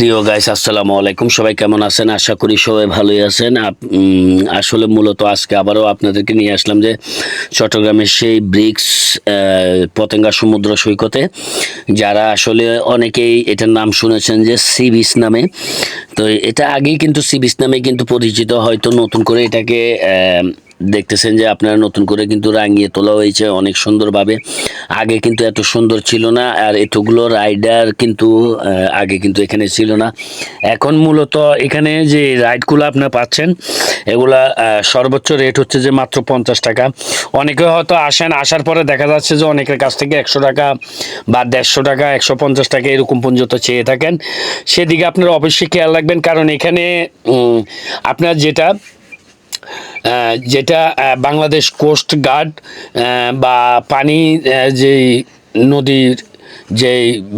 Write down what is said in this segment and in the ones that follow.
প্রিয় গাইস আসসালামু আলাইকুম। সবাই কেমন আছেন? আশা করি সবাই ভালোই আছেন। আসলে মূলত আজকে আবারও আপনাদেরকে নিয়ে আসলাম যে চট্টগ্রামের সেই ব্রিক্স পতেঙ্গা সমুদ্র সৈকতে, যারা আসলে অনেকেই এটার নাম শুনেছেন যে সি বিচ নামে। তো এটা আগেই কিন্তু সি বিচ নামে কিন্তু পরিচিত, হয়তো নতুন করে এটাকে দেখতেছেন যে আপনারা নতুন করে কিন্তু রাঙিয়ে তোলা হয়েছে অনেক সুন্দরভাবে। আগে কিন্তু এত সুন্দর ছিল না আর এতগুলো রাইডার কিন্তু আগে কিন্তু এখানে ছিল না। এখন মূলত এখানে যে রাইডগুলো আপনারা পাচ্ছেন, এগুলা সর্বোচ্চ রেট হচ্ছে যে মাত্র পঞ্চাশ টাকা। অনেকে হয়তো আসেন, আসার পরে দেখা যাচ্ছে যে অনেকের কাছ থেকে একশো টাকা বা দেড়শো টাকা, একশো পঞ্চাশ টাকা এরকম পর্যন্ত চেয়ে থাকেন। সেদিকে আপনারা অবশ্যই খেয়াল রাখবেন, কারণ এখানে আপনার যেটা যেটা বাংলাদেশ কোস্ট গার্ড বা পানি যেই নদীর যে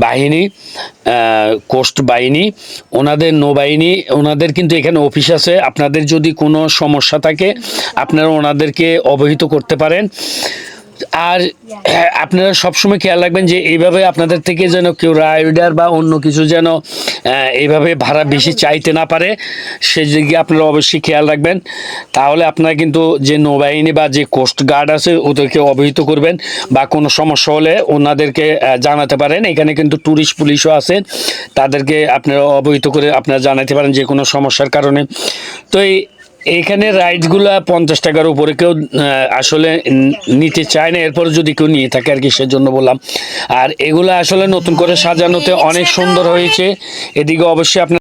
বাহিনী কোস্ট বাহিনী, ওনাদের নৌবাহিনী, ওনাদের কিন্তু এখানে অফিস আছে। আপনাদের যদি কোনো সমস্যা থাকে, আপনারা ওনাদেরকে অবহিত করতে পারেন। আর আপনারা সবসময় খেয়াল রাখবেন যে এইভাবে আপনাদের থেকে যেন কেউ রাইডার বা অন্য কিছু যেন এইভাবে ভাড়া বেশি চাইতে না পারে, সেদিকে আপনারা অবশ্যই খেয়াল রাখবেন। তাহলে আপনারা কিন্তু যে নৌবাহিনী বা যে কোস্ট গার্ড আছে, ওদেরকে অবহিত করবেন বা কোনো সমস্যা হলে ওনাদেরকে জানাতে পারেন। এখানে কিন্তু ট্যুরিস্ট পুলিশও আছে, তাদেরকে আপনারা অবহিত করে আপনারা জানাতে পারেন যে কোনো সমস্যার কারণে। তো এই এইখানে রাইডসগুলো পঞ্চাশ টাকার উপরে কেউ আহ, আসলে নিতে চায় না। এরপর যদি কেউ নিয়ে থাকে আর কি সেজন্য বললাম। আর এগুলা আসলে নতুন করে সাজানোতে অনেক সুন্দর হয়েছে। এদিকে অবশ্যই আপনার